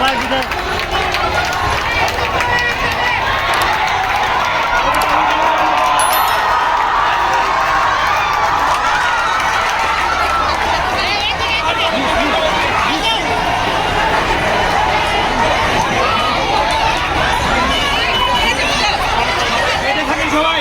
সবাই দিতে এটা থাকেন সবাই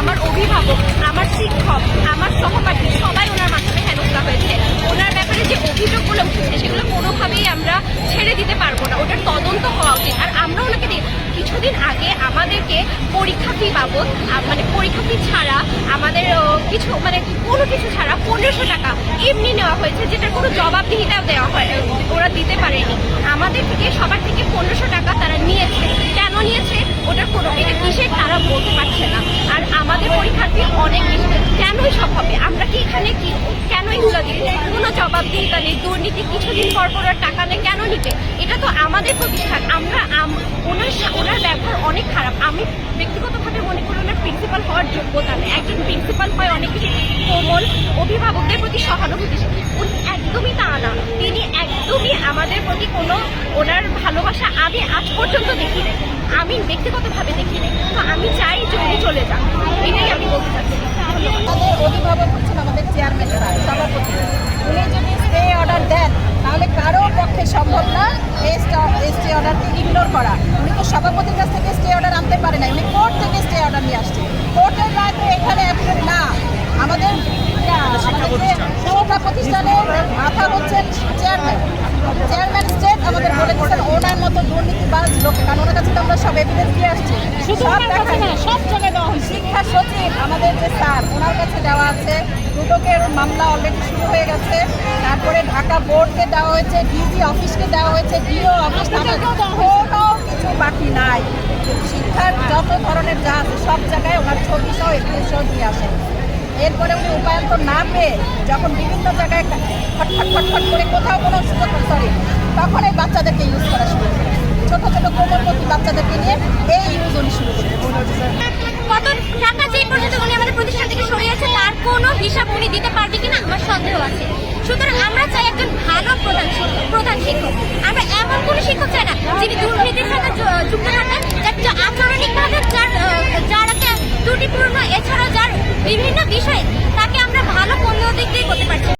আমার অভিভাবক আমার শিক্ষক আমার সহপাঠী সবাই ওনার মাধ্যমে হেনস্থা হয়েছে ওনার ব্যাপারে যে অভিযোগগুলো উঠেছে সেগুলো কোনোভাবেই আমরা ছেড়ে দিতে পারব না। ওটার তদন্ত হওয়া উচিত। আর আমরা ওনাকে কিছুদিন আগে আমাদেরকে পরীক্ষা ফি বাবদ মানে পরীক্ষা ফি ছাড়া আমাদের কিছু মানে কোনো কিছু ছাড়া পনেরোশো টাকা এমনি নেওয়া হয়েছে, যেটার কোনো জবাবদিহিতাও দেওয়া হয় ওরা দিতে পারেনি। আমাদের থেকে, সবার থেকে পনেরোশো টাকা তারা নিয়েছে। কেন নিয়েছে? ওটার কোনো, এটা কিসের তারা বলতে পারছে না। আর আমাদের পরীক্ষার পরীক্ষার্থী অনেক বেশি সব হবে। আমরা কি এখানে কি কেন এগুলো দিই কোনো জবাবদিহিতা নেই। দুর্নীতি কিছুদিন পর পর টাকা নেই, কেন নিতে এটা তো আমাদের প্রতিষ্ঠান। আমরা ওনার ওনার ব্যবহার অনেক খারাপ। আমি ব্যক্তিগতভাবে মনে করি ওনার প্রিন্সিপাল হওয়ার যোগ্যতা নেই। একজন প্রিন্সিপাল হয় অনেক কিছু। কোমল অভিভাবকদের প্রতি সহানুভূতিশীল। উনি একদমই তা না। তিনি একদমই প্রতি কোনো ওনার ভালোবাসা আমি আজ পর্যন্ত দেখি নাই। আমি ব্যক্তিগতভাবে দেখি নাই। তো আমি চাই যে উনি চলে যান এটাই আমি বলতে চাচ্ছি। আমাদের অভিভাবক হচ্ছেন আমাদের চেয়ারম্যান সভাপতি। উনি যদি স্টে অর্ডার দেন, তাহলে কারও পক্ষে সম্ভব না এই স্টে অর্ডারকে ইগনোর করা। উনি তো সভাপতির কাছ থেকে স্টে অর্ডার আনতে পারে না উনি কোর্ট থেকে স্টে অর্ডার নিয়ে আসছে। কোর্টের রায় এখানে অ্যাপ্রুভ না। আমাদের শিক্ষা প্রতিষ্ঠানের মাথা হচ্ছেন চেয়ারম্যান চেয়ারম্যান স্টেট আমাদের বলে দিচ্ছেন ওনার মতো দুর্নীতিবাজ লোক কারণ ওনার কাছে তো আমরা সব এভিডেন্স দিয়ে আসছি। সব দেখা সব জায়গায় দেওয়া হয়েছে। শিক্ষা সচিব আমাদের যে স্যার ওনার কাছে দেওয়া আছে। দুদকের মামলা অলরেডি শুরু হয়ে গেছে। তারপরে ঢাকা বোর্ডকে দেওয়া হয়েছে ডিজি অফিসকে দেওয়া হয়েছে ডিও অফিস কোনো কিছু বাকি নাই। শিক্ষার যত ধরনের যা আছে সব জায়গায় ওনার ছবি সহ এভিডেন্স দিয়ে আসে। এরপরে উনি উপায়ন্ত না পেয়ে যখন বিভিন্ন জায়গায় ফটফট ফটফট করে কোথাও কোনো সুযোগ সরি তখন এই বাচ্চাদেরকে ইউজ করা শুরু করে ছোটো ছোট কোমলমতি বাচ্চাদেরকে নিয়ে এই ইউজ উনি শুরু করে আমাদের থেকে তার কোনো হিসাব দিতে আমার সন্দেহ আছে। সুতরাং আমরা চাই ভালো প্রধান প্রধান শিক্ষক। আমরা এমন কোনো শিক্ষক চাই না যুক্ত যার ত্রুটিপূর্ণ এছাড়াও যার বিভিন্ন বিষয়ে তাকে আমরা ভালো পণ্য দিক দিয়ে করতে পারছি।